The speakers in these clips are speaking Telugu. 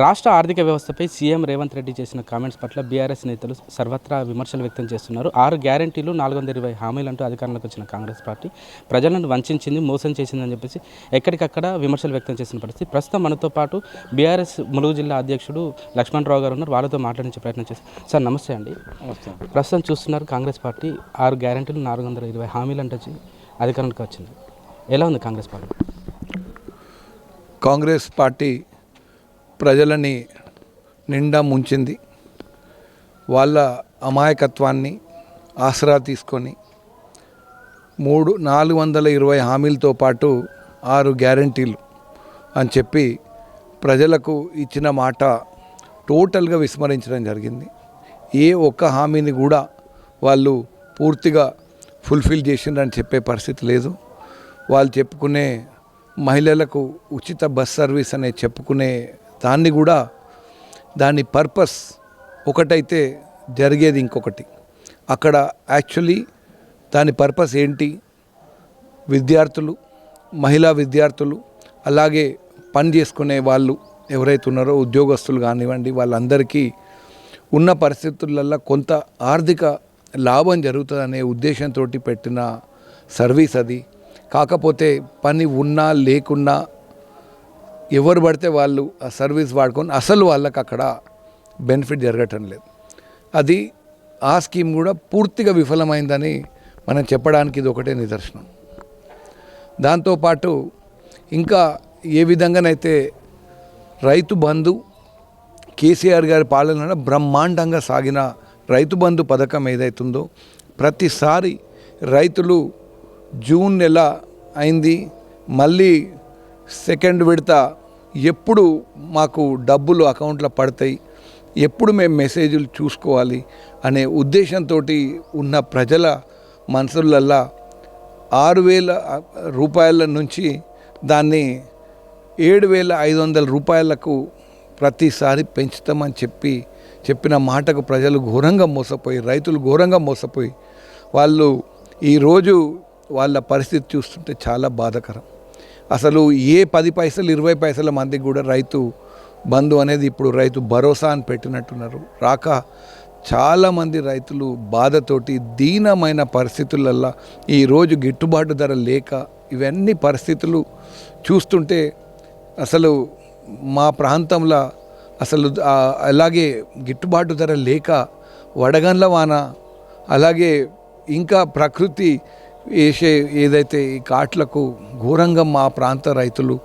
రాష్ట్ర ఆర్థిక వ్యవస్థపై సీఎం రేవంత్ రెడ్డి చేసిన కామెంట్స్ పట్ల బీఆర్ఎస్ నేతలు సర్వత్రా విమర్శలు వ్యక్తం చేస్తున్నారు. ఆరు గ్యారంటీలు నాలుగు వందల ఇరవై హామీలంటూ అధికారంలోకి వచ్చిన కాంగ్రెస్ పార్టీ ప్రజలను వంచింది మోసం చేసిందని చెప్పేసి ఎక్కడికక్కడ విమర్శలు వ్యక్తం చేసిన పరిస్థితి. ప్రస్తుతం మనతో పాటు బీఆర్ఎస్ ములుగు జిల్లా అధ్యక్షుడు లక్ష్మణరావు గారు ఉన్నారు. వాళ్ళతో మాట్లాడించే ప్రయత్నం చేస్తారు సార్ నమస్తే అండి. ప్రస్తుతం చూస్తున్నారు కాంగ్రెస్ పార్టీ ఆరు గ్యారంటీలు నాలుగు వందల ఇరవై హామీలు అంటే వచ్చి అధికారంలోకి వచ్చింది. ఎలా ఉంది కాంగ్రెస్ పార్టీ? కాంగ్రెస్ పార్టీ ప్రజలని నిండా ముంచింది. వాళ్ళ అమాయకత్వాన్ని ఆసరా తీసుకొని మూడు నాలుగు వందల ఇరవై హామీలతో పాటు ఆరు గ్యారంటీలు అని చెప్పి ప్రజలకు ఇచ్చిన మాట టోటల్గా విస్మరించడం జరిగింది. ఏ ఒక్క హామీని కూడా వాళ్ళు పూర్తిగా ఫుల్ఫిల్ చేసిండ్రని చెప్పే పరిస్థితి లేదు. వాళ్ళు చెప్పుకునే మహిళలకు ఉచిత బస్ సర్వీస్ అనే చెప్పుకునే దాన్ని కూడా దాని పర్పస్ ఒకటైతే జరిగేది ఇంకొకటి. అక్కడ యాక్చువల్లీ దాని పర్పస్ ఏంటి? విద్యార్థులు మహిళా విద్యార్థులు అలాగే పని చేసుకునే వాళ్ళు ఎవరైతే ఉన్నారో ఉద్యోగస్తులు కానివ్వండి వాళ్ళందరికీ ఉన్న పరిస్థితులలో కొంత ఆర్థిక లాభం జరుగుతుందనే ఉద్దేశంతో పెట్టిన సర్వీస్ అది. కాకపోతే పని ఉన్నా లేకున్నా ఎవరు పడితే వాళ్ళు ఆ సర్వీస్ వాడుకొని అసలు వాళ్ళకి అక్కడ బెనిఫిట్ జరగటం లేదు. అది ఆ స్కీమ్ కూడా పూర్తిగా విఫలమైందని మనం చెప్పడానికి ఇది ఒకటే నిదర్శనం. దాంతోపాటు ఇంకా ఏ విధంగానైతే రైతు బంధు కేసీఆర్ గారి పాలన బ్రహ్మాండంగా సాగిన రైతు బంధు పథకం ఏదైతుందో ప్రతిసారి రైతులు జూన్ నెల అయింది మళ్ళీ సెకండ్ విడత ఎప్పుడు మాకు డబ్బులు అకౌంట్లో పడతాయి ఎప్పుడు మేము మెసేజ్లు చూసుకోవాలి అనే ఉద్దేశంతో ఉన్న ప్రజల మనసులల్లా ఆరు వేల రూపాయల నుంచి దాన్ని ఏడు వేల ఐదు వందల రూపాయలకు ప్రతిసారి పెంచుతామని చెప్పి చెప్పిన మాటకు ప్రజలు ఘోరంగా మోసపోయి రైతులు ఘోరంగా మోసపోయి వాళ్ళు ఈరోజు వాళ్ళ పరిస్థితి చూస్తుంటే చాలా బాధకరం. అసలు ఏ పది పైసలు ఇరవై పైసల మందికి కూడా రైతు బంధు అనేది ఇప్పుడు రైతు భరోసా అని పెట్టినట్టున్నారు. రాక చాలామంది రైతులు బాధతోటి దీనమైన పరిస్థితులల్లో ఈరోజు గిట్టుబాటు ధర లేక ఇవన్నీ పరిస్థితులు చూస్తుంటే అసలు మా ప్రాంతంలో అసలు అలాగే గిట్టుబాటు ధర లేక వడగండ్ల వాన అలాగే ఇంకా ప్రకృతి వేసే ఏదైతే ఈ కాట్లకు ఘోరంగా మా ప్రాంత రైతులు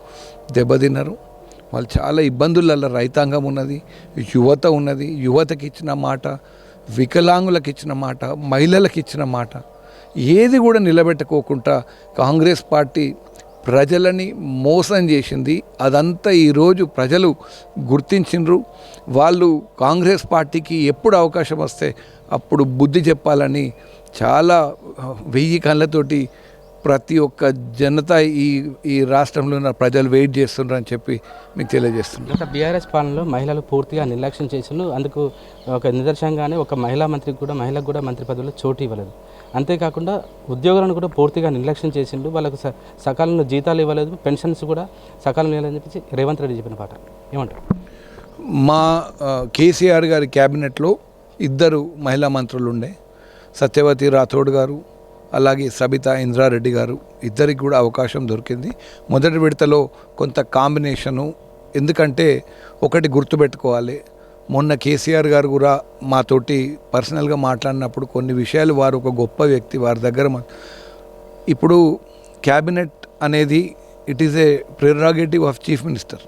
దెబ్బతిన్నారు. వాళ్ళు చాలా ఇబ్బందులలో రైతాంగం ఉన్నది యువత ఉన్నది యువతకి ఇచ్చిన మాట వికలాంగులకు ఇచ్చిన మాట మహిళలకు ఇచ్చిన మాట. ఏది కూడా నిలబెట్టుకోకుండా కాంగ్రెస్ పార్టీ ప్రజలని మోసం చేసింది. అదంతా ఈరోజు ప్రజలు గుర్తించిండ్రు. వాళ్ళు కాంగ్రెస్ పార్టీకి ఎప్పుడు అవకాశం వస్తే అప్పుడు బుద్ధి చెప్పాలని చాలా వెయ్యి కళ్ళతోటి ప్రతి ఒక్క జనత ఈ ఈ రాష్ట్రంలో ఉన్న ప్రజలు వెయిట్ చేస్తున్నారని చెప్పి మీకు తెలియజేస్తున్నాను గత బీఆర్ఎస్ పాలనలో మహిళలు పూర్తిగా నిర్లక్ష్యం చేసిండు అందుకు ఒక నిదర్శనంగానే ఒక మహిళా మంత్రికి కూడా మహిళకు కూడా మంత్రి పదవిలో చోటు ఇవ్వలేదు. అంతేకాకుండా ఉద్యోగులను కూడా పూర్తిగా నిర్లక్ష్యం చేసిండు వాళ్ళకు సకాలంలో జీతాలు ఇవ్వలేదు. పెన్షన్స్ కూడా సకాలంలో ఇవ్వలేదని చెప్పేసి రేవంత్ రెడ్డి చెప్పిన పాట. ఏమంటారు? మా కేసీఆర్ గారి క్యాబినెట్లో ఇద్దరు మహిళా మంత్రులు ఉండే సత్యవతి రాథోడ్ గారు అలాగే సబితా ఇంద్రారెడ్డి గారు ఇద్దరికి కూడా అవకాశం దొరికింది. మొదటి విడతలో కొంత కాంబినేషను ఎందుకంటే ఒకటి గుర్తుపెట్టుకోవాలి. మొన్న కేసీఆర్ గారు కూడా మాతోటి పర్సనల్గా మాట్లాడినప్పుడు కొన్ని విషయాలు వారు ఒక గొప్ప వ్యక్తి వారి దగ్గర ఇప్పుడు క్యాబినెట్ అనేది it is a prerogative of chief minister.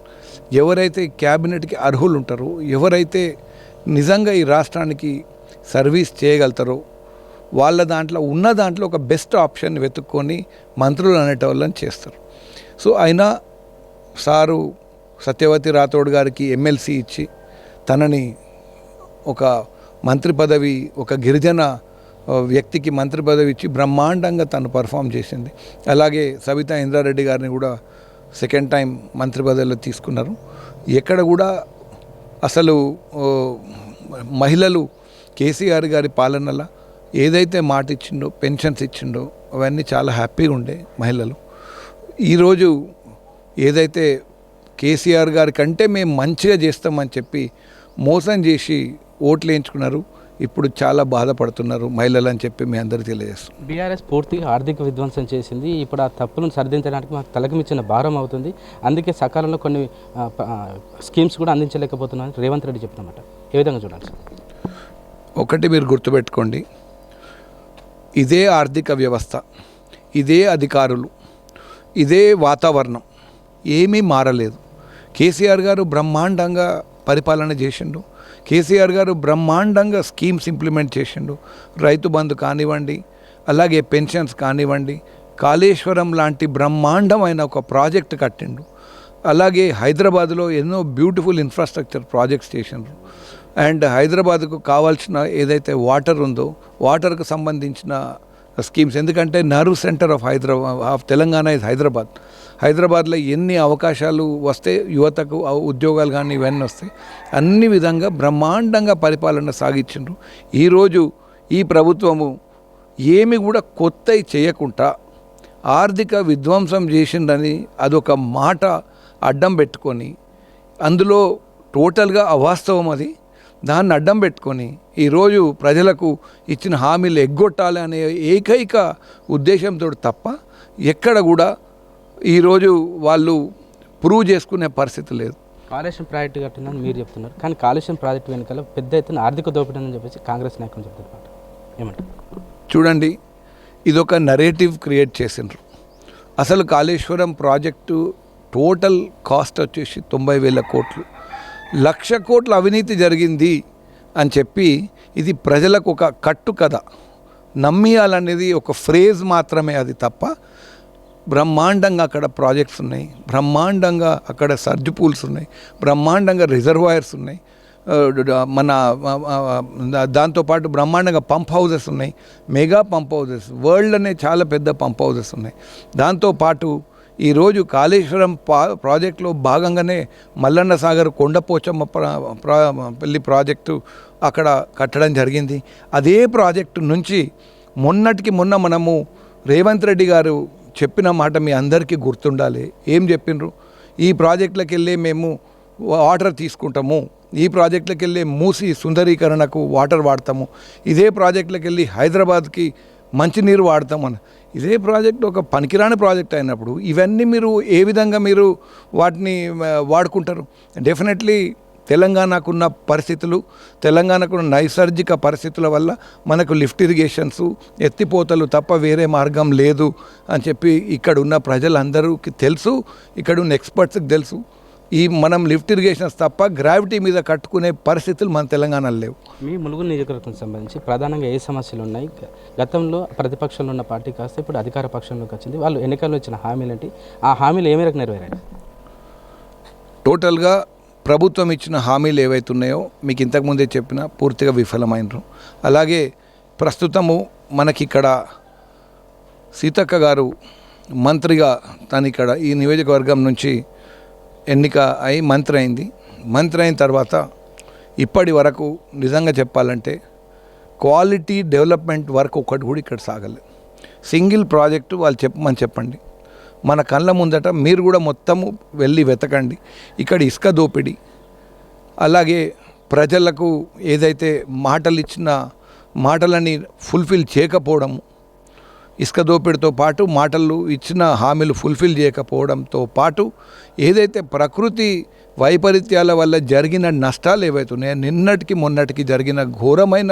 ఎవరైతే క్యాబినెట్కి అర్హులు ఉంటారో ఎవరైతే నిజంగా ఈ రాష్ట్రానికి సర్వీస్ చేయగలుగుతారో వాళ్ళ దాంట్లో ఉన్న దాంట్లో ఒక బెస్ట్ ఆప్షన్ వెతుక్కొని మంత్రులు అనేటోళ్ళని చేస్తారు. సో అయినా సారు సత్యవతి రాథోడ్ గారికి ఎమ్మెల్సీ ఇచ్చి తనని ఒక మంత్రి పదవి ఒక గిరిజన వ్యక్తికి మంత్రి పదవి ఇచ్చి బ్రహ్మాండంగా తను పర్ఫామ్ చేసింది. అలాగే సవితా ఇంద్రారెడ్డి గారిని కూడా సెకండ్ టైం మంత్రి పదవిలో తీసుకున్నారు. ఎక్కడ కూడా అసలు మహిళలు కేసీఆర్ గారి పాలనలో ఏదైతే మాట ఇచ్చిండో పెన్షన్స్ ఇచ్చిండో అవన్నీ చాలా హ్యాపీగా ఉండే మహిళలు. ఈరోజు ఏదైతే కేసీఆర్ గారి కంటే మేము మంచిగా చేస్తామని చెప్పి మోసం చేసి ఓట్లు వేయించుకున్నారు ఇప్పుడు చాలా బాధపడుతున్నారు మహిళలు అని చెప్పి మీ అందరికీ తెలియజేస్తున్నాం. బీఆర్ఎస్ పూర్తిగా ఆర్థిక విధ్వంసం చేసింది. ఇప్పుడు ఆ తప్పులను సరిదిద్దడానికి మాకు తలకమిచ్చిన భారం అవుతుంది. అందుకే సకాలంలో కొన్ని స్కీమ్స్ కూడా అందించలేకపోతున్నారని రేవంత్ రెడ్డి చెప్తున్నమాట. ఏ విధంగా చూడాలి ఒకటి మీరు గుర్తుపెట్టుకోండి. ఇదే ఆర్థిక వ్యవస్థ ఇదే అధికారులు ఇదే వాతావరణం. ఏమీ మారలేదు. కేసీఆర్ గారు బ్రహ్మాండంగా పరిపాలన చేసిండు. కేసీఆర్ గారు బ్రహ్మాండంగా స్కీమ్స్ ఇంప్లిమెంట్ చేసిండు. రైతు బంధు కానివ్వండి అలాగే పెన్షన్స్ కానివ్వండి కాళేశ్వరం లాంటి బ్రహ్మాండమైన ఒక ప్రాజెక్ట్ కట్టిండు. అలాగే హైదరాబాద్లో ఎన్నో బ్యూటిఫుల్ ఇన్ఫ్రాస్ట్రక్చర్ ప్రాజెక్ట్స్ చేసిండ్రు. అండ్ హైదరాబాద్కు కావాల్సిన ఏదైతే వాటర్ ఉందో వాటర్కు సంబంధించిన స్కీమ్స్. ఎందుకంటే nerve centre of Hyderabad of Telangana is Hyderabad. హైదరాబాద్లో ఎన్ని అవకాశాలు వస్తే యువతకు ఉద్యోగాలు కానీ ఇవన్నీ వస్తాయి. అన్ని విధంగా బ్రహ్మాండంగా పరిపాలన సాగించిండ్రు. ఈరోజు ఈ ప్రభుత్వము ఏమి కూడా కొత్తవి చేయకుండా ఆర్థిక విధ్వంసం చేసిందని అదొక మాట అడ్డం పెట్టుకొని అందులో టోటల్గా అవాస్తవం అది. దాన్ని అడ్డం పెట్టుకొని ఈరోజు ప్రజలకు ఇచ్చిన హామీలు ఎగ్గొట్టాలి అనే ఏకైక ఉద్దేశంతో తప్ప ఎక్కడ కూడా ఈరోజు వాళ్ళు ప్రూవ్ చేసుకునే పరిస్థితి లేదు. కాళేశ్వరం ప్రాజెక్టు కట్టిందని మీరు చెప్తున్నారు. కానీ కాళేశ్వరం ప్రాజెక్టు వెనుకాల పెద్ద ఎత్తున ఆర్థిక దోపిడీ అని చెప్పేసి కాంగ్రెస్ నాయకులు చెప్తున్నారు ఏమంటారు? చూడండి ఇదొక నరేటివ్ క్రియేట్ చేసిండ్రు. అసలు కాళేశ్వరం ప్రాజెక్టు టోటల్ కాస్ట్ వచ్చేసి తొంభై వేల కోట్లు. లక్ష కోట్ల అవినీతి జరిగింది అని చెప్పి ఇది ప్రజలకు ఒక కట్టు కథ నమ్మియాలనేది ఒక ఫ్రేజ్ మాత్రమే అది తప్ప బ్రహ్మాండంగా అక్కడ ప్రాజెక్ట్స్ ఉన్నాయి. బ్రహ్మాండంగా అక్కడ సర్జ్ పూల్స్ ఉన్నాయి. బ్రహ్మాండంగా రిజర్వాయర్స్ ఉన్నాయి. మన దాంతోపాటు బ్రహ్మాండంగా పంప్ హౌజెస్ ఉన్నాయి. మెగా పంప్ హౌజెస్ వరల్డ్ అనే చాలా పెద్ద పంప్ హౌసెస్ ఉన్నాయి. దాంతోపాటు ఈరోజు కాళేశ్వరం పా ప్రాజెక్టులో భాగంగానే మల్లన్న సాగర్ కొండపోచమ్మ ప్రా ప్రా పెళ్ళి ప్రాజెక్టు అక్కడ కట్టడం జరిగింది. అదే ప్రాజెక్టు నుంచి మొన్నటికి మొన్న మనము రేవంత్ రెడ్డి గారు చెప్పిన మాట మీ అందరికీ గుర్తుండాలి. ఏం చెప్పిండ్రు? ఈ ప్రాజెక్టులకు వెళ్ళి మేము వాటర్ తీసుకుంటాము. ఈ ప్రాజెక్టులకు వెళ్ళి మూసి సుందరీకరణకు వాటర్ వాడతాము. ఇదే ప్రాజెక్టులకు వెళ్ళి హైదరాబాద్కి మంచినీరు వాడతామని. ఇదే ప్రాజెక్ట్ ఒక పనికిరాని ప్రాజెక్ట్ అయినప్పుడు ఇవన్నీ మీరు ఏ విధంగా మీరు వాటిని వాడుకుంటారు? డెఫినెట్లీ తెలంగాణకున్న పరిస్థితులు తెలంగాణకున్న నైసర్గిక పరిస్థితుల వల్ల మనకు లిఫ్ట్ ఇరిగేషన్స్ ఎత్తిపోతలు తప్ప వేరే మార్గం లేదు అని చెప్పి ఇక్కడ ఉన్న ప్రజలందరికీ తెలుసు ఇక్కడ ఉన్న ఎక్స్పర్ట్స్కి తెలుసు. ఈ మనం లిఫ్ట్ ఇరిగేషన్స్ తప్ప గ్రావిటీ మీద కట్టుకునే పరిస్థితులు మన తెలంగాణలో లేవు. మీ ములుగు నియోజకవర్గం సంబంధించి ప్రధానంగా ఏ సమస్యలు ఉన్నాయి? గతంలో ప్రతిపక్షంలో ఉన్న పార్టీ కాస్త ఇప్పుడు అధికార పక్షంలోకి వచ్చింది. వాళ్ళు ఎన్నికల్లో ఇచ్చిన హామీలు ఏంటి? ఆ హామీలు ఏ మేరకు నెరవేరాయి? టోటల్గా ప్రభుత్వం ఇచ్చిన హామీలు ఏవైతే ఉన్నాయో మీకు ఇంతకుముందే చెప్పిన పూర్తిగా విఫలమైనరు. అలాగే ప్రస్తుతము మనకి ఇక్కడ సీతక్క గారు మంత్రిగా తను ఇక్కడ ఈ నియోజకవర్గం నుంచి ఎన్నిక అయి మంత్రి అయింది మంత్రి అయిన తర్వాత ఇప్పటి వరకు నిజంగా చెప్పాలంటే క్వాలిటీ డెవలప్మెంట్ వర్క్ ఒకటి కూడా ఇక్కడ సాగలేదు సింగిల్ ప్రాజెక్టు వాళ్ళు చెప్పమని చెప్పండి. మన కళ్ళ ముందట మీరు కూడా మొత్తము వెళ్ళి వెతకండి. ఇక్కడ ఇసుక దోపిడీ అలాగే ప్రజలకు ఏదైతే మాటలు ఇచ్చిన మాటలని ఫుల్ఫిల్ చేయకపోవడము ఇసుక దోపిడితో పాటు మాటలు ఇచ్చిన హామీలు ఫుల్ఫిల్ చేయకపోవడంతో పాటు ఏదైతే ప్రకృతి వైపరీత్యాల వల్ల జరిగిన నష్టాలు ఏవైతే ఉన్నాయో నిన్నటికి మొన్నటికి జరిగిన ఘోరమైన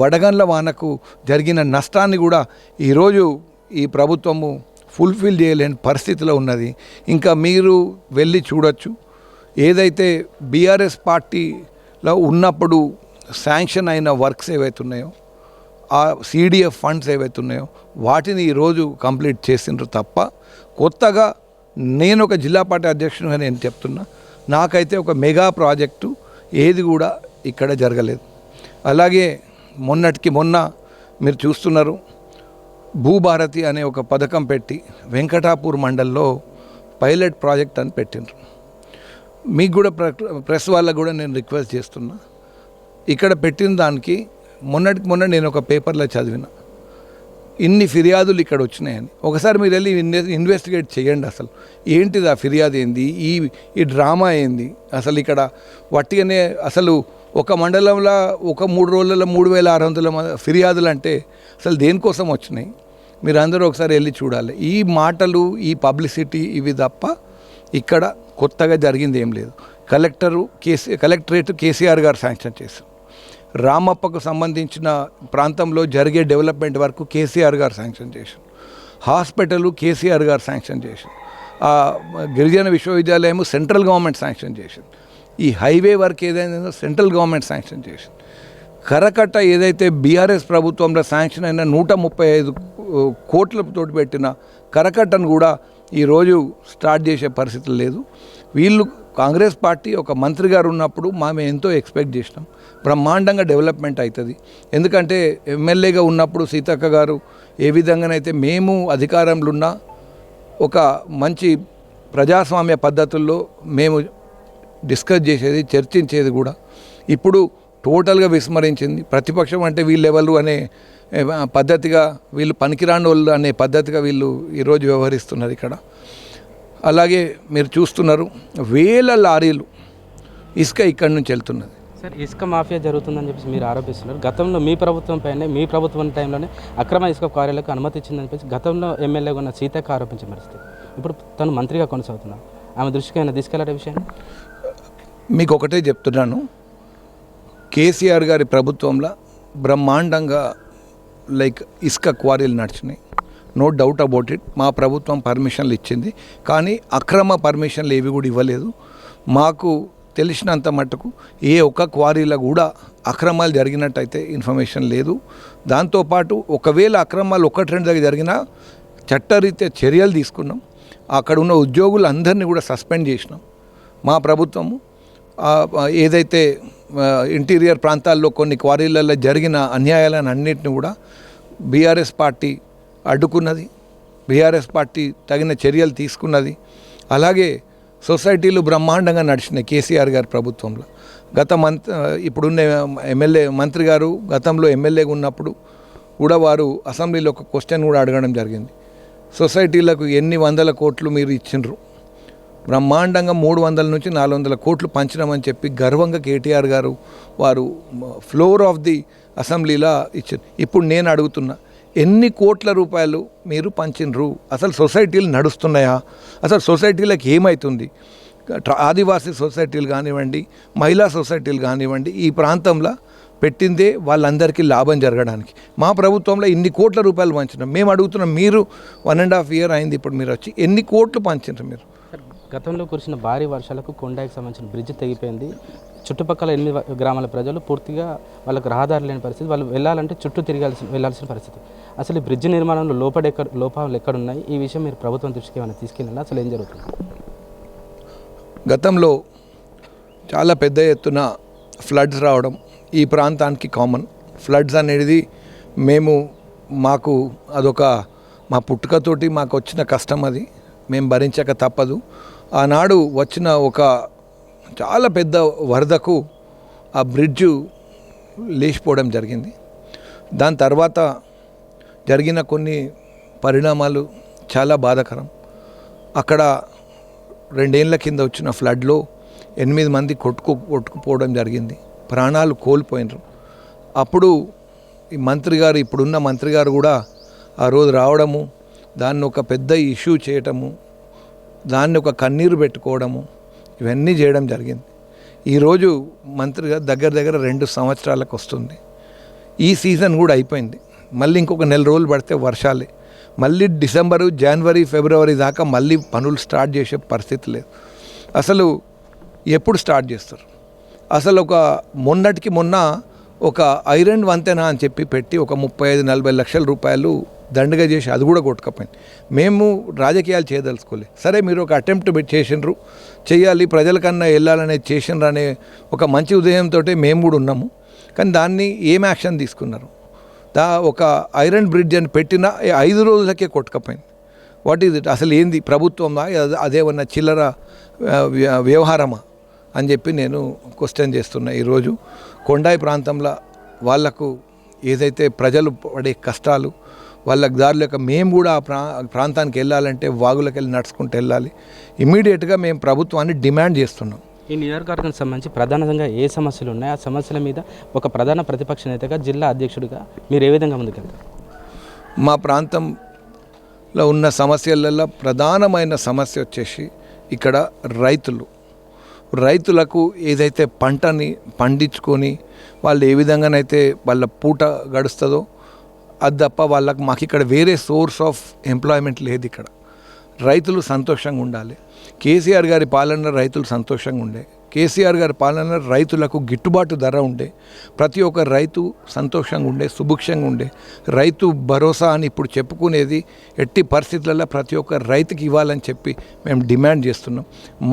వడగండ్ల వానకు జరిగిన నష్టాన్ని కూడా ఈరోజు ఈ ప్రభుత్వము ఫుల్ఫిల్ చేయలేని పరిస్థితిలో ఉన్నది. ఇంకా మీరు వెళ్ళి చూడొచ్చు. ఏదైతే బీఆర్ఎస్ పార్టీలో ఉన్నప్పుడు శాంక్షన్ అయిన వర్క్స్ ఏవైతున్నాయో ఆ సీడీఎఫ్ ఫండ్స్ ఏవైతే ఉన్నాయో వాటిని ఈరోజు కంప్లీట్ చేసిండ్రు తప్ప కొత్తగా నేను ఒక జిల్లా పార్టీ అధ్యక్షునిగా నేను చెప్తున్నా. నాకైతే ఒక మెగా ప్రాజెక్టు ఏది కూడా ఇక్కడ జరగలేదు. అలాగే మొన్నటికి మొన్న మీరు చూస్తున్నారు భూభారతి అనే ఒక పథకం పెట్టి వెంకటాపూర్ మండల్లో పైలట్ ప్రాజెక్ట్ అని పెట్టిండ్రు. మీకు కూడా ప్ర- ప్రెస్ వాళ్ళకు కూడా నేను రిక్వెస్ట్ చేస్తున్నా. ఇక్కడ పెట్టిన దానికి మొన్నటికి మొన్న నేను ఒక పేపర్లో చదివిన. ఇన్ని ఫిర్యాదులు ఇక్కడ వచ్చినాయని. ఒకసారి మీరు వెళ్ళి ఇన్వెస్టిగేట్ చేయండి అసలు. ఏంటిది ఆ ఫిర్యాదు ఏంది? ఈ ఈ డ్రామా ఏంది? అసలు ఇక్కడ వట్టిగానే అసలు ఒక మండలంలో ఒక మూడు రోజులలో మూడు వేల ఆరు వందల ఫిర్యాదులు అంటే అసలు దేనికోసం వచ్చినాయి? మీరు అందరూ ఒకసారి వెళ్ళి చూడాలి. ఈ మాటలు ఈ పబ్లిసిటీ ఇవి తప్ప ఇక్కడ కొత్తగా జరిగింది ఏం లేదు. కలెక్టరు కేసీ కలెక్టరేట్ కేసీఆర్ గారు శాంక్షన్ చేశారు. రామప్పకు సంబంధించిన ప్రాంతంలో జరిగే డెవలప్మెంట్ వరకు కేసీఆర్ గారు శాంక్షన్ చేశారు. హాస్పిటల్ కేసీఆర్ గారు శాంక్షన్ చేశారు. గిరిజన విశ్వవిద్యాలయం సెంట్రల్ గవర్నమెంట్ శాంక్షన్ చేసింది ఈ హైవే వర్క్ ఏదైనా సెంట్రల్ గవర్నమెంట్ శాంక్షన్ చేసింది కరకట్ట ఏదైతే బీఆర్ఎస్ ప్రభుత్వంలో శాంక్షన్ అయిన నూట ముప్పై ఐదు కోట్లతో పెట్టిన కరకట్టను కూడా ఈరోజు స్టార్ట్ చేసే పరిస్థితి లేదు. వీళ్ళు కాంగ్రెస్ పార్టీ ఒక మంత్రి గారు ఉన్నప్పుడు మేము ఎంతో ఎక్స్పెక్ట్ చేసినాం. బ్రహ్మాండంగా డెవలప్మెంట్ అవుతుంది ఎందుకంటే ఎమ్మెల్యేగా ఉన్నప్పుడు సీతక్క గారు ఏ విధంగానైతే మేము అధికారంలో ఉన్న ఒక మంచి ప్రజాస్వామ్య పద్ధతుల్లో మేము డిస్కస్ చేసేది చర్చించేది కూడా ఇప్పుడు టోటల్గా విస్మరించింది. ప్రతిపక్షం అంటే వీళ్ళెవరు అనే పద్ధతిగా వీళ్ళు పనికిరాని వాళ్ళు అనే పద్ధతిగా వీళ్ళు ఈరోజు వ్యవహరిస్తున్నారు ఇక్కడ. అలాగే మీరు చూస్తున్నారు వేల లారీలు ఇసుక ఇక్కడి నుంచి వెళ్తున్నది. సార్ ఇసుక మాఫియా జరుగుతుందని చెప్పేసి మీరు ఆరోపిస్తున్నారు. గతంలో మీ ప్రభుత్వం పైనే మీ ప్రభుత్వం టైంలోనే అక్రమ ఇసుక కార్యాలకు అనుమతి ఇచ్చిందని చెప్పేసి గతంలో ఎమ్మెల్యేగా ఉన్న సీతక్క ఆరోపించిన పరిస్థితి. ఇప్పుడు తను మంత్రిగా కొనసాగుతున్నారు. ఆమె దృష్టికి అయినా తీసుకెళ్ళే విషయాన్ని? మీకు ఒకటే చెప్తున్నాను. కేసీఆర్ గారి ప్రభుత్వంలో బ్రహ్మాండంగా లైక్ ఇసుక క్వారీలు నడిచినాయి. నో డౌట్ అబౌట్ ఇట్ మా ప్రభుత్వం పర్మిషన్లు ఇచ్చింది. కానీ అక్రమ పర్మిషన్లు ఏవి కూడా ఇవ్వలేదు. మాకు తెలిసినంత మట్టుకు ఏ ఒక్క క్వారీలో కూడా అక్రమాలు జరిగినట్టయితే ఇన్ఫర్మేషన్ లేదు. దాంతోపాటు ఒకవేళ అక్రమాలు ఒకటి రెండు దగ్గర జరిగినా చట్టరీత్యా చర్యలు తీసుకున్నాం. అక్కడ ఉన్న ఉద్యోగులందరినీ కూడా సస్పెండ్ చేసినాం. మా ప్రభుత్వము ఏదైతే ఇంటీరియర్ ప్రాంతాల్లో కొన్ని క్వారీలలో జరిగిన అన్యాయాలను అన్నింటిని కూడా బీఆర్ఎస్ పార్టీ అడ్డుకున్నది. బీఆర్ఎస్ పార్టీ తగిన చర్యలు తీసుకున్నది. అలాగే సొసైటీలు బ్రహ్మాండంగా నడిచినాయి కేసీఆర్ గారి ప్రభుత్వంలో. గత మంత్ ఇప్పుడున్న ఎమ్మెల్యే మంత్రి గారు గతంలో ఎమ్మెల్యేగా ఉన్నప్పుడు కూడా వారు అసెంబ్లీలో ఒక క్వశ్చన్ కూడా అడగడం జరిగింది. సొసైటీలకు ఎన్ని వందల కోట్లు మీరు ఇచ్చిండ్రు? బ్రహ్మాండంగా మూడు వందల నుంచి నాలుగు వందల కోట్లు పంచినామని చెప్పి గర్వంగా కేటీఆర్ గారు వారు ఫ్లోర్ ఆఫ్ ది అసెంబ్లీలో ఇచ్చారు ఇప్పుడు నేను అడుగుతున్నా ఎన్ని కోట్ల రూపాయలు మీరు పంచినరు? అసలు సొసైటీలు నడుస్తున్నాయా? అసలు సొసైటీలకు ఏమవుతుంది ఆదివాసీ సొసైటీలు కానివ్వండి మహిళా సొసైటీలు కానివ్వండి ఈ ప్రాంతంలో పెట్టిందే వాళ్ళందరికీ లాభం జరగడానికి. మా ప్రభుత్వంలో ఇన్ని కోట్ల రూపాయలు పంచినాం. మేము అడుగుతున్నాం మీరు వన్ అండ్ హాఫ్ ఇయర్ అయింది ఇప్పుడు మీరు వచ్చి ఎన్ని కోట్లు పంచినారు మీరు? గతంలో కురిసిన భారీ వర్షాలకు కొండాయికి సంబంధించిన బ్రిడ్జ్ తెగిపోయింది. చుట్టుపక్కల ఎనిమిది గ్రామాల ప్రజలు పూర్తిగా వాళ్ళకి రహదారి లేని పరిస్థితి వాళ్ళు వెళ్ళాలంటే చుట్టూ తిరగాల్సిన వెళ్ళాల్సిన పరిస్థితి. అసలు ఈ బ్రిడ్జ్ నిర్మాణంలో లోపడ ఎక్కడ లోపాలు ఎక్కడున్నాయి? ఈ విషయం మీరు ప్రభుత్వం దృష్టికి ఏమైనా తీసుకెళ్ళినా అసలు ఏం జరుగుతుంది? గతంలో చాలా పెద్ద ఎత్తున ఫ్లడ్స్ రావడం ఈ ప్రాంతానికి కామన్. ఫ్లడ్స్ అనేది మేము మాకు అదొక మా పుట్టుకతోటి మాకు వచ్చిన కష్టం అది. మేము భరించక తప్పదు. ఆనాడు వచ్చిన ఒక చాలా పెద్ద వరదకు ఆ బ్రిడ్జు లేచిపోవడం జరిగింది. దాని తర్వాత జరిగిన కొన్ని పరిణామాలు చాలా బాధాకరం. అక్కడ రెండేళ్ళ కింద వచ్చిన ఫ్లడ్లో ఎనిమిది మంది కొట్టుకు కొట్టుకుపోవడం జరిగింది. ప్రాణాలు కోల్పోయినరు. అప్పుడు ఈ మంత్రి గారు ఇప్పుడున్న మంత్రి గారు కూడా ఆ రోజు రావడము దాన్ని ఒక పెద్ద ఇష్యూ చేయటము దాన్ని ఒక కన్నీరు పెట్టుకోవడము ఇవన్నీ చేయడం జరిగింది. ఈరోజు మంత్రిగా దగ్గర దగ్గర రెండు సంవత్సరాలకు వస్తుంది. ఈ సీజన్ కూడా అయిపోయింది. మళ్ళీ ఇంకొక నెల రోజులు పడితే వర్షాలే. మళ్ళీ డిసెంబరు జనవరి ఫిబ్రవరి దాకా మళ్ళీ పనులు స్టార్ట్ చేసే పరిస్థితి లేదు. అసలు ఎప్పుడు స్టార్ట్ చేస్తారు? అసలు ఒక మొన్నటికి మొన్న ఒక ఐరన్ వంతెన అని చెప్పి పెట్టి ఒక ముప్పై ఐదు నలభై లక్షల రూపాయలు దండగా చేసి అది కూడా కొట్టుకపోయింది. మేము రాజకీయాలు చేయదలుచుకోలే. సరే మీరు ఒక అటెంప్ట్ చేసినారు చేసిండ్రు. చేయాలి ప్రజలకన్నా వెళ్ళాలనేది చేసిండ్రు అనే ఒక మంచి ఉదయంతో మేము కూడా ఉన్నాము. కానీ దాన్ని ఏం యాక్షన్ తీసుకున్నారు? దా ఒక ఐరన్ బ్రిడ్జ్ అని పెట్టిన ఐదు రోజులకే కొట్టుకపోయింది. What is it? అసలు ఏంది? ప్రభుత్వమా? అదేమన్నా చిల్లర వ్య- వ్యవహారమా? అని చెప్పి నేను క్వశ్చన్ చేస్తున్నా ఈరోజు. కొండాయి ప్రాంతంలో వాళ్ళకు ఏదైతే ప్రజలు పడే కష్టాలు వాళ్ళకి దారి లేక మేము కూడా ఆ ప్రా ప్రాంతానికి వెళ్ళాలంటే వాగులకు వెళ్ళి నడుచుకుంటూ వెళ్ళాలి. ఇమీడియట్గా మేము ప్రభుత్వాన్ని డిమాండ్ చేస్తున్నాం. ఈ నియోజకవర్గానికి సంబంధించి ప్రధానంగా ఏ సమస్యలు ఉన్నాయి ఆ సమస్యల మీద ఒక ప్రధాన ప్రతిపక్ష నేతగా జిల్లా అధ్యక్షుడిగా మీరు ఏ విధంగా ముందుకెళ్తారు? మా ప్రాంతంలో ఉన్న సమస్యలలో ప్రధానమైన సమస్య వచ్చేసి ఇక్కడ రైతులు. రైతులకు ఏదైతే పంటని పండించుకొని వాళ్ళు ఏ విధంగానైతే వాళ్ళ పూట గడుస్తుందో అది తప్ప వాళ్ళకి మాకు ఇక్కడ వేరే సోర్స్ ఆఫ్ ఎంప్లాయ్మెంట్ లేదు ఇక్కడ. రైతులు సంతోషంగా ఉండాలి. కేసీఆర్ గారి పాలన రైతులు సంతోషంగా ఉండే. కేసీఆర్ గారి పాలన రైతులకు గిట్టుబాటు ధర ఉండే ప్రతి ఒక్క రైతు సంతోషంగా ఉండే సుభిక్షంగా ఉండే రైతు భరోసా అని ఇప్పుడు చెప్పుకునేది ఎట్టి పరిస్థితులలో ప్రతి ఒక్క రైతుకి ఇవ్వాలని చెప్పి మేము డిమాండ్ చేస్తున్నాం.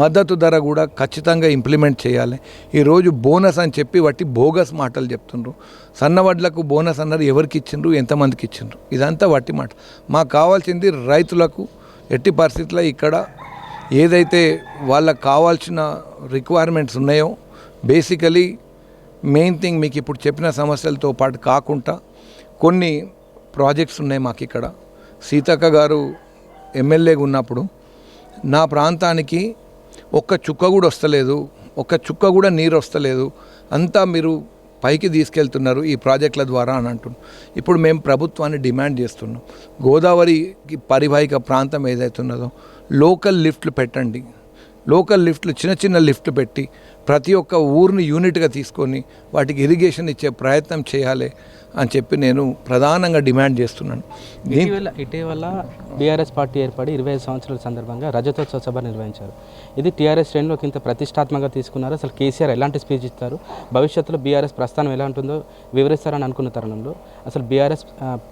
మద్దతు ధర కూడా ఖచ్చితంగా ఇంప్లిమెంట్ చేయాలి. ఈరోజు బోనస్ అని చెప్పి వాటి బోగస్ మాటలు చెప్తుండ్రు. సన్నవడ్లకు బోనస్ అన్నారు ఎవరికి ఇచ్చిండ్రు ఎంతమందికి ఇచ్చిండ్రు? ఇదంతా వాటి మాట. మాకు కావాల్సింది రైతులకు ఎట్టి పరిస్థితుల్లో ఇక్కడ ఏదైతే వాళ్ళకి కావాల్సిన రిక్వైర్మెంట్స్ ఉన్నాయో బేసికలీ మెయిన్ థింగ్ మీకు ఇప్పుడు చెప్పిన సమస్యలతో పాటు కాకుండా కొన్ని ప్రాజెక్ట్స్ ఉన్నాయి మాకు ఇక్కడ. సీతక్క గారు ఎమ్మెల్యేగా ఉన్నప్పుడు నా ప్రాంతానికి ఒక్క చుక్క కూడా వస్తలేదు ఒక్క చుక్క కూడా నీరు వస్తలేదు అంతా మీరు పైకి తీసుకెళ్తున్నారు ఈ ప్రాజెక్టుల ద్వారా అని అంటున్నాం. ఇప్పుడు మేము ప్రభుత్వాన్ని డిమాండ్ చేస్తున్నాం. గోదావరికి పరివాహిక ప్రాంతం ఏదైతే ఉన్నదో లోకల్ లిఫ్ట్లు పెట్టండి. లోకల్ లిఫ్ట్లు చిన్న చిన్న లిఫ్ట్లు పెట్టి ప్రతి ఒక్క ఊరిని యూనిట్గా తీసుకొని వాటికి ఇరిగేషన్ ఇచ్చే ప్రయత్నం చేయాలి. అని చెప్పి నేను ప్రధానంగా డిమాండ్ చేస్తున్నాను. ఇటీవల ఇటీవల బీఆర్ఎస్ పార్టీ ఏర్పడి ఇరవై ఐదు సంవత్సరాల సందర్భంగా రజతోత్సవ సభ నిర్వహించారు. ఇది టీఆర్ఎస్ శ్రేణిలోకి ఇంత ప్రతిష్టాత్మకంగా తీసుకున్నారు. అసలు కేసీఆర్ ఎలాంటి స్పీచ్ ఇస్తారు? భవిష్యత్తులో బీఆర్ఎస్ ప్రస్థానం ఎలా ఉంటుందో వివరిస్తారని అనుకున్న తరుణంలో అసలు బీఆర్ఎస్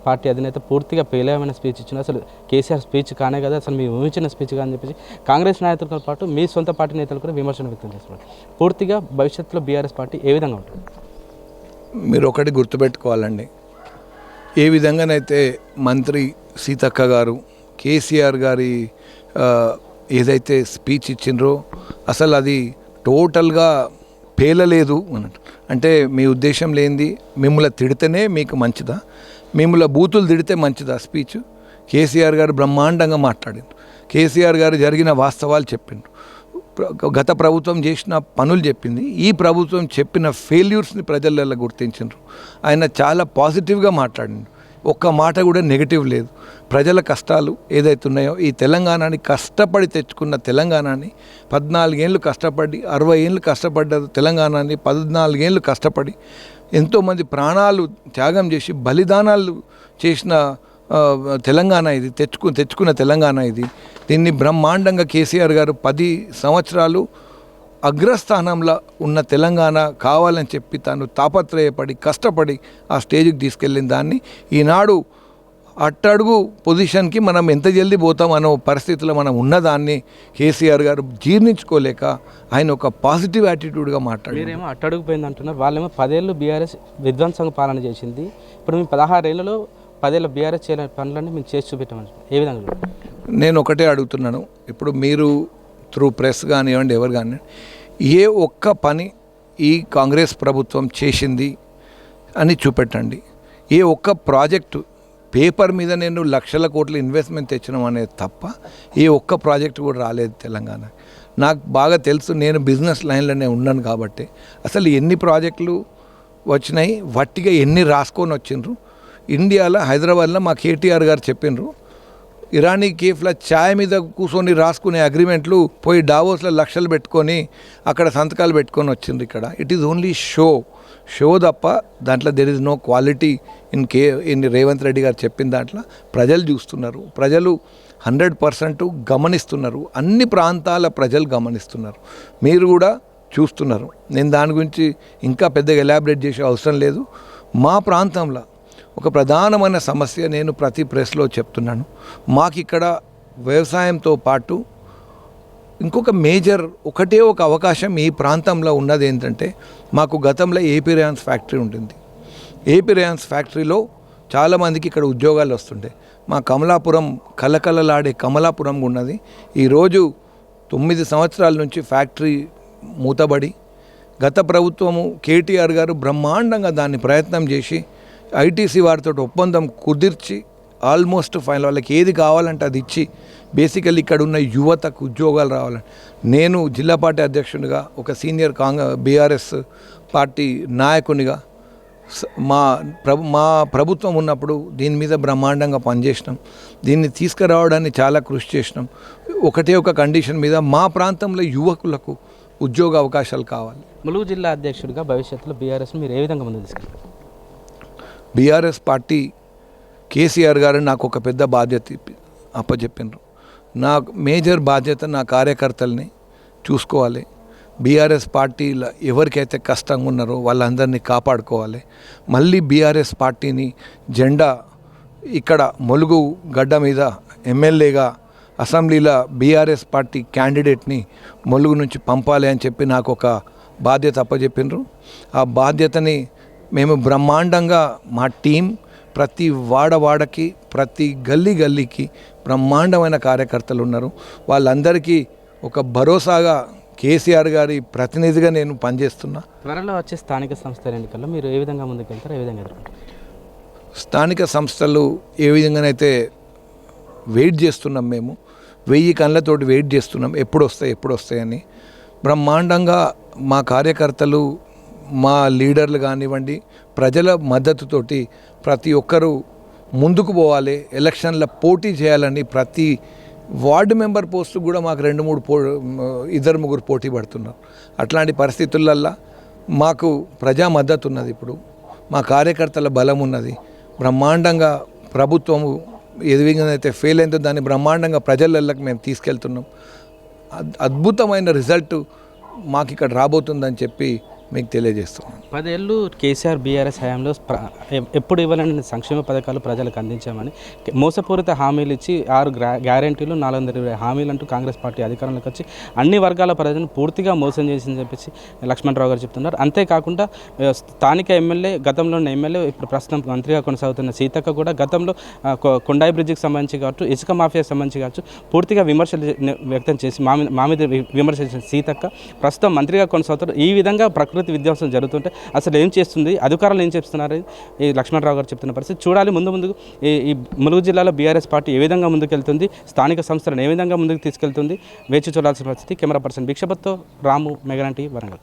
పార్టీ అధినేత పూర్తిగా పేలవమైన స్పీచ్ ఇచ్చిన అసలు కేసీఆర్ స్పీచ్ కానే కదా అసలు మీ ఊహించిన స్పీచ్ అని చెప్పేసి కాంగ్రెస్ నాయకులతో పాటు మీ సొంత పార్టీ నేతలు కూడా విమర్శలు వ్యక్తం చేస్తున్నారు. పూర్తిగా భవిష్యత్తులో బీఆర్ఎస్ పార్టీ ఏ విధంగా ఉంటుంది? మీరు ఒకటి గుర్తుపెట్టుకోవాలండి. ఏ విధంగానైతే మంత్రి సీతక్క గారు కేసీఆర్ గారి ఏదైతే స్పీచ్ ఇచ్చిండ్రో అసలు అది టోటల్గా పేలలేదు అన్నట్టు. అంటే మీ ఉద్దేశం లేనిది మిమ్మల్ని తిడితేనే మీకు మంచిదా? మిమ్మల్ని బూతులు తిడితే మంచిదా స్పీచ్? కేసీఆర్ గారు బ్రహ్మాండంగా మాట్లాడిండు కేసీఆర్ గారు జరిగిన వాస్తవాలు చెప్పిండ్రు. గత ప్రభుత్వం చేసిన పనులు చెప్పింది. ఈ ప్రభుత్వం చెప్పిన ఫెయిల్యూర్స్ని ప్రజలలో గుర్తించారు ఆయన చాలా పాజిటివ్గా మాట్లాడిండు. ఒక్క మాట కూడా నెగిటివ్ లేదు. ప్రజల కష్టాలు ఏదైతున్నాయో ఈ తెలంగాణని కష్టపడి తెచ్చుకున్న తెలంగాణని పద్నాలుగేళ్ళు కష్టపడి అరవై ఏళ్ళు కష్టపడ్డ తెలంగాణని పద్నాలుగేళ్ళు కష్టపడి ఎంతోమంది ప్రాణాలు త్యాగం చేసి బలిదానాలు చేసిన తెలంగాణ ఇది తెచ్చుకు తెచ్చుకున్న తెలంగాణ ఇది. దీన్ని బ్రహ్మాండంగా కేసీఆర్ గారు పది సంవత్సరాలు అగ్రస్థానంలో ఉన్న తెలంగాణ కావాలని చెప్పి తాను తాపత్రయపడి కష్టపడి ఆ స్టేజ్కి తీసుకెళ్ళిన దాన్ని. ఈనాడు అట్టడుగు పొజిషన్కి మనం ఎంత జల్దీ పోతాం అనే పరిస్థితిలో మనం ఉన్నదాన్ని కేసీఆర్ గారు జీర్ణించుకోలేక ఆయన ఒక పాజిటివ్ యాటిట్యూడ్గా మాట్లాడారు. మీరేమో అట్టడుగుపోయింది అంటున్నారు వాళ్ళేమో పదేళ్ళు బీఆర్ఎస్ విధ్వంసంగా పాలన చేసింది. ఇప్పుడు మేము పదహారేళ్ళలో పదేళ్ళ బీఆర్ఎస్ చేయలేని పనులన్నీ మేము చేసి చూపెట్టామని ఏ విధంగా నేను ఒకటే అడుగుతున్నాను. ఇప్పుడు మీరు త్రూ ప్రెస్ కానివ్వండి ఎవరు కానివ్వండి ఏ ఒక్క పని ఈ కాంగ్రెస్ ప్రభుత్వం చేసింది అని చూపెట్టండి. ఏ ఒక్క ప్రాజెక్టు పేపర్ మీద నేను లక్షల కోట్ల ఇన్వెస్ట్మెంట్ తెచ్చడం అనేది తప్ప ఏ ఒక్క ప్రాజెక్టు కూడా రాలేదు తెలంగాణ. నాకు బాగా తెలుసు నేను బిజినెస్ లైన్లోనే ఉన్నాను కాబట్టి. అసలు ఎన్ని ప్రాజెక్టులు వచ్చినాయి వట్టిగా ఎన్ని రాసుకొని వచ్చిండ్రు ఇండియాలో హైదరాబాద్లో మా కేటీఆర్ గారు చెప్పిండ్రు ఇరానీ కేఫ్ల ఛాయ్ మీద కూర్చొని రాసుకునే అగ్రిమెంట్లు పోయి డావోస్లో లక్షలు పెట్టుకొని అక్కడ సంతకాలు పెట్టుకొని వచ్చింది ఇక్కడ. It is only show show తప్ప దాంట్లో there is no quality in K in Revanth Reddy garu చెప్పిన దాంట్లో ప్రజలు చూస్తున్నారు. ప్రజలు హండ్రెడ్ పర్సెంట్ గమనిస్తున్నారు. అన్ని ప్రాంతాల ప్రజలు గమనిస్తున్నారు. మీరు కూడా చూస్తున్నారు. నేను దాని గురించి ఇంకా పెద్దగా ఎలాబరేట్ చేసే అవసరం లేదు. మా ప్రాంతంలో ఒక ప్రధానమైన సమస్య నేను ప్రతి ప్రెస్లో చెప్తున్నాను. మాకు ఇక్కడ వ్యవసాయంతో పాటు ఇంకొక మేజర్ ఒకటే ఒక అవకాశం ఈ ప్రాంతంలో ఉన్నది ఏంటంటే మాకు గతంలో ఏపీ రేయాన్స్ ఫ్యాక్టరీ ఉంటుంది ఏపీ రేయాన్స్ ఫ్యాక్టరీలో చాలామందికి ఇక్కడ ఉద్యోగాలు వస్తుండే. మా కమలాపురం కలకలలాడే కమలాపురం ఉన్నది. ఈరోజు తొమ్మిది సంవత్సరాల నుంచి ఫ్యాక్టరీ మూతబడి గత ప్రభుత్వము కేటీఆర్ గారు బ్రహ్మాండంగా దాన్ని ప్రయత్నం చేసి ఐటీసీ వారితో ఒప్పందం కుదిర్చి ఆల్మోస్ట్ ఫైనల్ వాళ్ళకి ఏది కావాలంటే అది ఇచ్చి బేసికల్లీ ఇక్కడ ఉన్న యువతకు ఉద్యోగాలు రావాలని నేను జిల్లా పార్టీ అధ్యక్షునిగా ఒక సీనియర్ కాంగ్రెస్ బీఆర్ఎస్ పార్టీ నాయకునిగా స- మా ప్రభు మా ప్రభుత్వం ఉన్నప్పుడు దీని మీద బ్రహ్మాండంగా పనిచేసినాం. దీన్ని తీసుకురావడానికి చాలా కృషి చేసినాం. ఒకటే ఒక కండిషన్ మీద మా ప్రాంతంలో యువకులకు ఉద్యోగ అవకాశాలు కావాలి. ములుగు జిల్లా అధ్యక్షుడిగా భవిష్యత్తులో బీఆర్ఎస్ మీరు ఏ విధంగా ముందు తీసుకెళ్తారు? బీఆర్ఎస్ పార్టీ కేసీఆర్ గారు నాకు ఒక పెద్ద బాధ్యత అప్పచెప్పినారు నా మేజర్ బాధ్యత నా కార్యకర్తల్ని చూసుకోవాలి. బీఆర్ఎస్ పార్టీలో ఎవరికైతే కష్టంగా ఉన్నారో వాళ్ళందరినీ కాపాడుకోవాలి. మళ్ళీ బీఆర్ఎస్ పార్టీని జెండా ఇక్కడ ములుగు గడ్డ మీద ఎమ్మెల్యేగా అసెంబ్లీలో బీఆర్ఎస్ పార్టీ క్యాండిడేట్ని ములుగు నుంచి పంపాలి అని చెప్పి నాకు ఒక బాధ్యత అప్పచెప్పినారు ఆ బాధ్యతని మేము బ్రహ్మాండంగా మా టీం ప్రతి వాడవాడకి ప్రతి గల్లీ గల్లీకి బ్రహ్మాండమైన కార్యకర్తలు ఉన్నారు. వాళ్ళందరికీ ఒక భరోసాగా కేసీఆర్ గారి ప్రతినిధిగా నేను పనిచేస్తున్నా. త్వరలో వచ్చే స్థానిక సంస్థల ఎన్నికల్లో మీరు ఏ విధంగా ముందుకు వెళ్తారు ఏ విధంగా స్థానిక సంస్థలు ఏ విధంగానైతే వెయిట్ చేస్తున్నాం మేము వెయ్యి కళ్ళతోటి వెయిట్ చేస్తున్నాం ఎప్పుడు వస్తాయి ఎప్పుడు వస్తాయని బ్రహ్మాండంగా మా కార్యకర్తలు మా లీడర్లు కానివ్వండి ప్రజల మద్దతుతోటి ప్రతి ఒక్కరూ ముందుకు పోవాలి ఎలక్షన్ల పోటీ చేయాలని ప్రతి వార్డు మెంబర్ పోస్టు కూడా మాకు రెండు మూడు పో ఇద్దరు ముగ్గురు పోటీ పడుతున్నారు. అట్లాంటి పరిస్థితులల్లో మాకు ప్రజా మద్దతు ఉన్నది ఇప్పుడు. మా కార్యకర్తల బలం ఉన్నది. బ్రహ్మాండంగా ప్రభుత్వము ఏ విధంగా అయితే ఫెయిల్ అయిందో దాన్ని బ్రహ్మాండంగా ప్రజలకి మేము తీసుకెళ్తున్నాం. అద్- అద్భుతమైన రిజల్ట్ మాకు ఇక్కడ రాబోతుందని చెప్పి మీకు తెలియజేస్తున్నాను పదేళ్ళు కేసీఆర్ బీఆర్ఎస్ హయాంలో ఎప్పుడు ఇవ్వాలని సంక్షేమ పథకాలు ప్రజలకు అందించామని మోసపూరిత హామీలు ఇచ్చి ఆరు గ్రా- గ్యారెంటీలు నాలుగు వందల ఇరవై హామీలు అంటూ కాంగ్రెస్ పార్టీ అధికారంలోకి వచ్చి అన్ని వర్గాల ప్రజలను పూర్తిగా మోసం చేసిందని చెప్పేసి లక్ష్మణరావు గారు చెప్తున్నారు. అంతేకాకుండా స్థానిక ఎమ్మెల్యే గతంలో ఉన్న ఎమ్మెల్యే ఇప్పుడు ప్రస్తుతం మంత్రిగా కొనసాగుతున్న సీతక్క కూడా గతంలో కొండాయి బ్రిడ్జికి సంబంధించి కావచ్చు ఇసుక మాఫియాకి సంబంధించి కావచ్చు పూర్తిగా విమర్శలు వ్యక్తం చేసి మా మీద విమర్శించిన సీతక్క ప్రస్తుతం మంత్రిగా కొనసాగుతారు ఈ విధంగా ప్రకృతి ప్రకృతి విధ్వంసం జరుగుతుంటే అసలు ఏం చేస్తుంది? అధికారులు ఏం చేస్తున్నారు? ఈ లక్ష్మణరావు గారు చెప్తున్న పరిస్థితి చూడాలి. ముందు ముందు ఈ ఈ ములుగు జిల్లాలో బీఆర్ఎస్ పార్టీ ఏ విధంగా ముందుకెళ్తుంది? స్థానిక సంస్థలను ఏ విధంగా ముందుకు తీసుకెళ్తుంది? వేచి చూడాల్సిన పరిస్థితి. కెమెరా పర్సన్ భిక్షపత్తో రాము మెగరంటి వరంగల్.